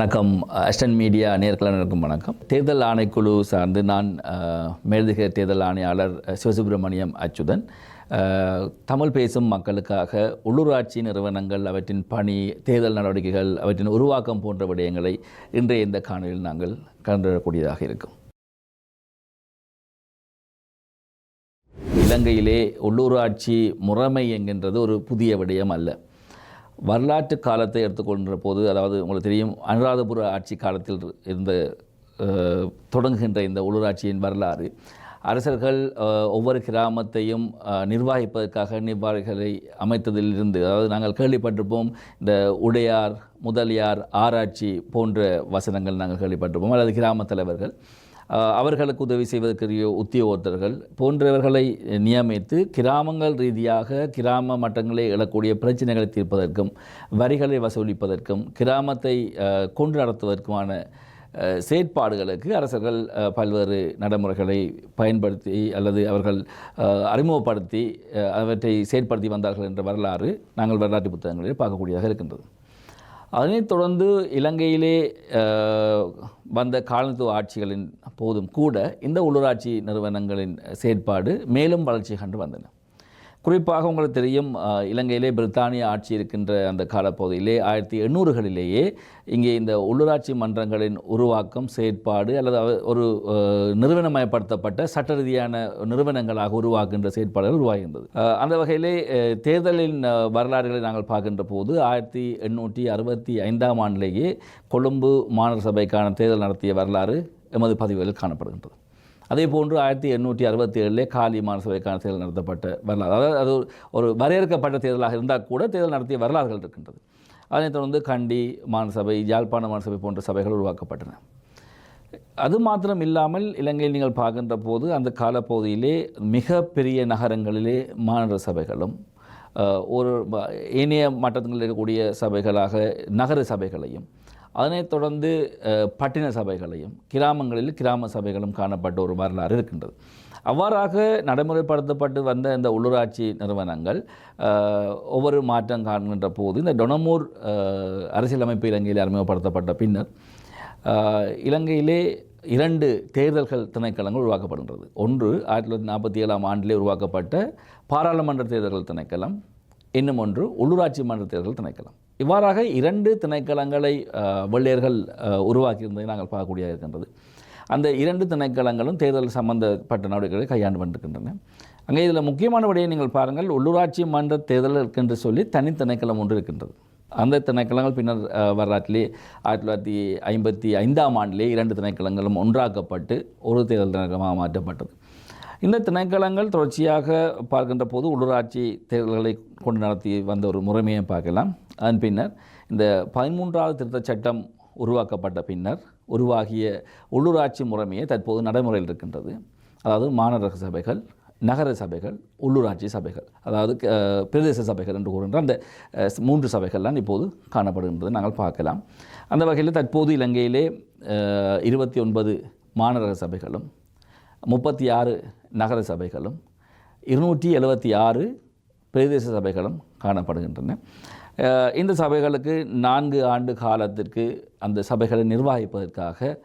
வணக்கம். அஸ்டன் மீடியா நேர்களுக்கும் வணக்கம். தேர்தல் ஆணைக்குழு சார்ந்து நான் மேலதிக தேர்தல் ஆணையாளர் சிவசுப்பிரமணியம் அச்சுதன். தமிழ் பேசும் மக்களுக்காக உள்ளூராட்சி நிறுவனங்கள் அவற்றின் பணி தேர்தல் நடவடிக்கைகள் அவற்றின் உருவாக்கம் போன்ற விடயங்களை இன்றைய இந்த காணொலியில் நாங்கள் கலந்துடக்கூடியதாக இருக்கும். இலங்கையிலே உள்ளூராட்சி முறைமை என்கின்றது ஒரு புதிய விடயம் அல்ல. வரலாற்று காலத்தை எடுத்துக்கொள்கிற போது அதாவது உங்களுக்கு தெரியும் அனுராதபுர ஆட்சி காலத்தில் இருந்த தொடங்குகின்ற இந்த உள்ளூராட்சியின் வரலாறு. அரசர்கள் ஒவ்வொரு கிராமத்தையும் நிர்வாகிப்பதற்காக நிர்வகிப்பதற்காக நிர்வாகிகளை அமைத்ததிலிருந்து அதாவது நாங்கள் கேள்விப்பட்டிருப்போம் இந்த உடையார் முதலியார் ஆராய்ச்சி போன்ற வசனங்கள் நாங்கள் கேள்விப்பட்டிருப்போம் அல்லது கிராம தலைவர்கள். அவர்களுக்கு உதவி செய்வதற்குரிய உத்தியோகத்தர்கள் போன்றவர்களை நியமித்து கிராமங்கள் ரீதியாக கிராம மட்டங்களை எழக்கூடிய பிரச்சனைகளை தீர்ப்பதற்கும் வரிகளை வசூலிப்பதற்கும் கிராமத்தை கொண்டு நடத்துவதற்குமான செயற்பாடுகளுக்கு அரசர்கள் பல்வேறு நடைமுறைகளை பயன்படுத்தி அல்லது அவர்கள் அறிமுகப்படுத்தி அவற்றை செயற்படுத்தி வந்தார்கள் என்ற வரலாறு நாங்கள் வரலாற்று புத்தகங்களில் பார்க்கக்கூடியதாக இருக்கின்றது. அதனைத் தொடர்ந்து இலங்கையிலே வந்த காலனித்துவ ஆட்சிகளின் போதும் கூட இந்த உள்ளூராட்சி நிறுவனங்களின் செயற்பாடு மேலும் வளர்ச்சி கண்டு வந்தன. குறிப்பாக உங்களுக்கு தெரியும் இலங்கையிலே பிரித்தானிய ஆட்சி இருக்கின்ற அந்த காலப்பகுதியிலே ஆயிரத்தி எண்ணூறுகளிலேயே இங்கே இந்த உள்ளூராட்சி மன்றங்களின் உருவாக்கம் செயற்பாடு அல்லது ஒரு நிறுவனமயப்படுத்தப்பட்ட சட்ட ரீதியான நிறுவனங்களாக உருவாக்குகின்ற செயற்பாடுகள் உருவாகின்றது. அந்த வகையிலே தேர்தலின் வரலாறுகளை நாங்கள் பார்க்கின்ற போது ஆயிரத்தி எண்ணூற்றி அறுபத்தி ஐந்தாம் ஆண்டிலேயே கொழும்பு மாநகர சபைக்கான தேர்தல் நடத்திய வரலாறு எமது பதிவுகளில் காணப்படுகின்றது. அதே போன்று ஆயிரத்தி எண்ணூற்றி அறுபத்தி ஏழிலே காலி மாநசபைக்கான தேர்தல் நடத்தப்பட்ட வரலாறு. அதாவது அது ஒரு- வரையறுக்கப்பட்ட தேர்தலாக இருந்தால் கூட தேர்தல் நடத்திய வரலாறுகள் இருக்கின்றது. அதனைத் தொடர்ந்து கண்டி மாநசபை யாழ்ப்பாண மாநசபை போன்ற சபைகள் உருவாக்கப்பட்டன. அது மாத்திரம் இல்லாமல் இலங்கையில் நீங்கள் பார்க்கின்ற போது அந்த காலப்பகுதியிலே மிக பெரிய நகரங்களிலே மாநகர சபைகளும் ஒரு ஏனைய மட்டங்களில் இருக்கக்கூடிய சபைகளாக நகர சபைகளையும் அதனைத் தொடர்ந்து பட்டின சபைகளையும் கிராமங்களில் கிராம சபைகளும் காணப்பட்ட ஒரு வரலாறு இருக்கின்றது. அவ்வாறாக நடைமுறைப்படுத்தப்பட்டு வந்த இந்த உள்ளூராட்சி நிறுவனங்கள் ஒவ்வொரு மாற்றம் காண்கின்ற போது இந்த டொனமூர் அரசியலமைப்பு இலங்கையில் அறிமுகப்படுத்தப்பட்ட பின்னர் இலங்கையிலே இரண்டு தேர்தல்கள் திணைக்களங்கள் உருவாக்கப்படுகின்றது. ஒன்று ஆயிரத்தி தொள்ளாயிரத்தி நாற்பத்தி ஏழாம் ஆண்டிலே உருவாக்கப்பட்ட பாராளுமன்ற தேர்தல்கள் திணைக்களம் இன்னும் ஒன்று உள்ளூராட்சி மன்ற தேர்தல் திணைக்களம். இவ்வாறாக இரண்டு திணைக்களங்களை வெள்ளையர்கள் உருவாக்கியிருந்ததை நாங்கள் பார்க்கக்கூடிய இருக்கின்றது. அந்த இரண்டு திணைக்களங்களும் தேர்தல் சம்பந்தப்பட்ட நடவடிக்கைகளை கையாண்டு வந்திருக்கின்றன. அங்கே இதில் முக்கியமான விடையை நீங்கள் பாருங்கள். உள்ளூராட்சி மன்ற தேர்தல் என்று சொல்லி தனி திணைக்களம் ஒன்று இருக்கின்றது. அந்த திணைக்களங்கள் பின்னர் வரலாற்றிலே ஆயிரத்தி தொள்ளாயிரத்தி ஐம்பத்தி ஐந்தாம் ஆண்டிலே இரண்டு திணைக்களங்களும் ஒன்றாக்கப்பட்டு ஒரு தேர்தல் திணைக்களமாக மாற்றப்பட்டது. இந்த திணைக்களங்கள் தொடர்ச்சியாக பார்க்கின்ற போது உள்ளூராட்சி தேர்தல்களை கொண்டு நடத்தி வந்த ஒரு முறைமையை பார்க்கலாம். அதன் பின்னர் இந்த பதிமூன்றாவது திருத்தச் சட்டம் உருவாக்கப்பட்ட பின்னர் உருவாகிய உள்ளூராட்சி முறைமையை தற்போது நடைமுறையில் இருக்கின்றது. அதாவது மாநகர சபைகள் நகர சபைகள் உள்ளூராட்சி சபைகள் அதாவது பிரதேச சபைகள் என்று கூறுகின்ற அந்த மூன்று சபைகள்லாம் இப்போது காணப்படுகின்றது நாங்கள் பார்க்கலாம். அந்த வகையில் தற்போது இலங்கையிலே இருபத்தி ஒன்பது மாநகர சபைகளும் முப்பத்தி ஆறு நகர சபைகளும் இருநூற்றி எழுபத்தி ஆறு பிரதேச சபைகளும் காணப்படுகின்றன. இந்த சபைகளுக்கு நான்கு ஆண்டு காலத்திற்கு அந்த சபைகளை நிர்வகிப்பதற்காக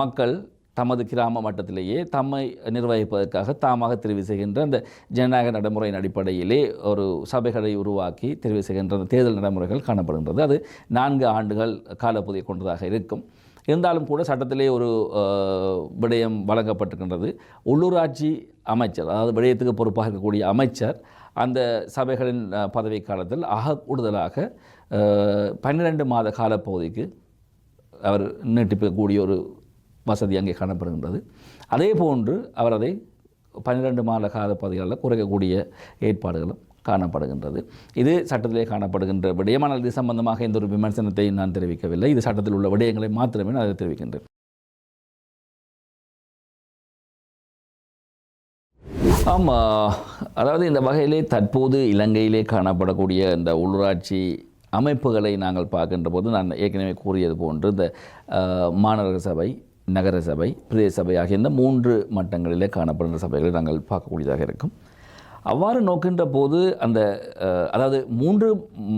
மக்கள் தமது கிராம மட்டத்திலேயே தம்மை நிர்வகிப்பதற்காக தாமாக தெரிவு செய்கின்ற அந்த ஜனநாயக நடைமுறையின் அடிப்படையிலே ஒரு சபைகளை உருவாக்கி தெரிவு செய்கின்ற அந்த தேர்தல் நடைமுறைகள் காணப்படுகின்றது. அது நான்கு ஆண்டுகள் காலப்பகுதியை கொண்டதாக இருக்கும். இருந்தாலும் கூட சட்டத்திலே ஒரு விடயம் வழங்கப்பட்டிருக்கின்றது. உள்ளூராட்சி அமைச்சர் அதாவது விடயத்துக்கு பொறுப்பாக இருக்கக்கூடிய அமைச்சர் அந்த சபைகளின் அஹ், பதவி காலத்தில் ஆக கூடுதலாக பன்னிரெண்டு மாத காலப்பகுதிக்கு அவர் நீட்டிக்கக்கூடிய ஒரு வசதி அங்கே காணப்படுகின்றது. அதே போன்று அவர் அதை பன்னிரெண்டு மாத கால பகுதிகளில் குறைக்கக்கூடிய ஏற்பாடுகளும் காணப்படுகின்றது. இது சட்டத்திலே காணப்படுகின்ற விடயமான இது சம்பந்தமாக எந்த ஒரு விமர்சனத்தை நான் தெரிவிக்கவில்லை. இது சட்டத்தில் உள்ள விடயங்களை மாத்திரமே நான் அதை தெரிவிக்கின்றேன். ஆமாம் அதாவது இந்த வகையிலே தற்போது இலங்கையிலே காணப்படக்கூடிய இந்த உள்ளூராட்சி அமைப்புகளை நாங்கள் பார்க்கின்ற போது நான் ஏற்கனவே கூறியது போன்று இந்த மாநகர சபை நகர சபை பிரதேச சபை ஆகிய இந்த மூன்று மட்டங்களிலே காணப்படுகின்ற சபைகளை நாங்கள் பார்க்கக்கூடியதாக இருக்கும். அவ்வாறு நோக்கின்ற போது அந்த அதாவது மூன்று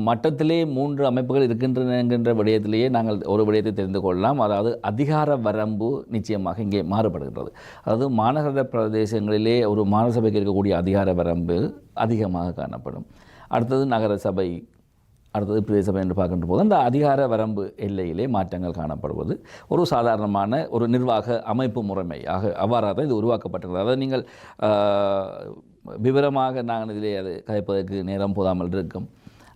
மட்டத்திலே மூன்று அமைப்புகள் இருக்கின்றன என்கின்ற விடயத்திலேயே நாங்கள் ஒரு விடயத்தை தெரிந்து கொள்ளலாம். அதாவது அதிகார வரம்பு நிச்சயமாக இங்கே மாறுபடுகின்றது. அதாவது மாநகர பிரதேசங்களிலே ஒரு மாநகரசபைக்கு இருக்கக்கூடிய அதிகார வரம்பு அதிகமாக காணப்படும். அடுத்தது நகர சபை அடுத்தது பிரதேச சபை என்று பார்க்கின்ற போது அந்த அதிகார வரம்பு எல்லையிலே மாற்றங்கள் காணப்படுவது. ஒரு சாதாரணமான ஒரு நிர்வாக அமைப்பு முறைமை ஆக அவ்வாறாக தான் இது உருவாக்கப்பட்டிருக்கிறது. அதாவது நீங்கள் விவரமாக நாங்கள் இதிலே அது கதைப்பதற்கு நேரம் போதாமல் இருக்கும்.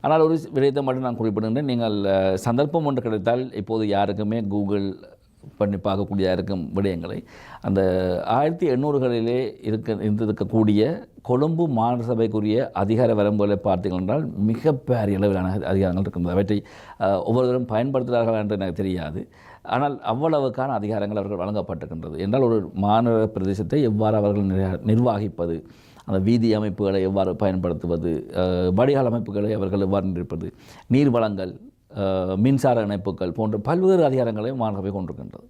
ஆனால் ஒரு விடயத்தை மட்டும் நான் குறிப்பிடுகின்றேன். நீங்கள் சந்தர்ப்பம் ஒன்று கிடைத்தால் இப்போது யாருக்குமே கூகுள் பண்ணி பார்க்கக்கூடியதாக இருக்கும் விடயங்களை. அந்த ஆயிரத்தி எண்ணூறுகளிலே இருக்க இருந்திருக்கக்கூடிய கொழும்பு மாநகர சபைக்குரிய அதிகார வரம்புகளை பார்த்தீர்கள் என்றால் மிக பெரிய அளவிலான அதிகாரங்கள் இருக்கின்றது அவற்றை ஒவ்வொருவரும் பயன்படுத்துகிறார்கள் என்று எனக்கு தெரியாது. ஆனால் அவ்வளவுக்கான அதிகாரங்கள் அவர்கள் வழங்கப்பட்டிருக்கின்றது. என்றால் ஒரு மாநகர பிரதேசத்தை எவ்வாறு அவர்கள் நிர்வாகிப்பது? அந்த வீதி அமைப்புகளை எவ்வாறு பயன்படுத்துவது? வடிகால் அமைப்புகளை அவர்கள் எவ்வாறு நிற்பது நீர் வளங்கள் மின்சார இணைப்புகள் போன்ற பல்வேறு அதிகாரங்களையும் மாநகரவை கொண்டிருக்கின்றது.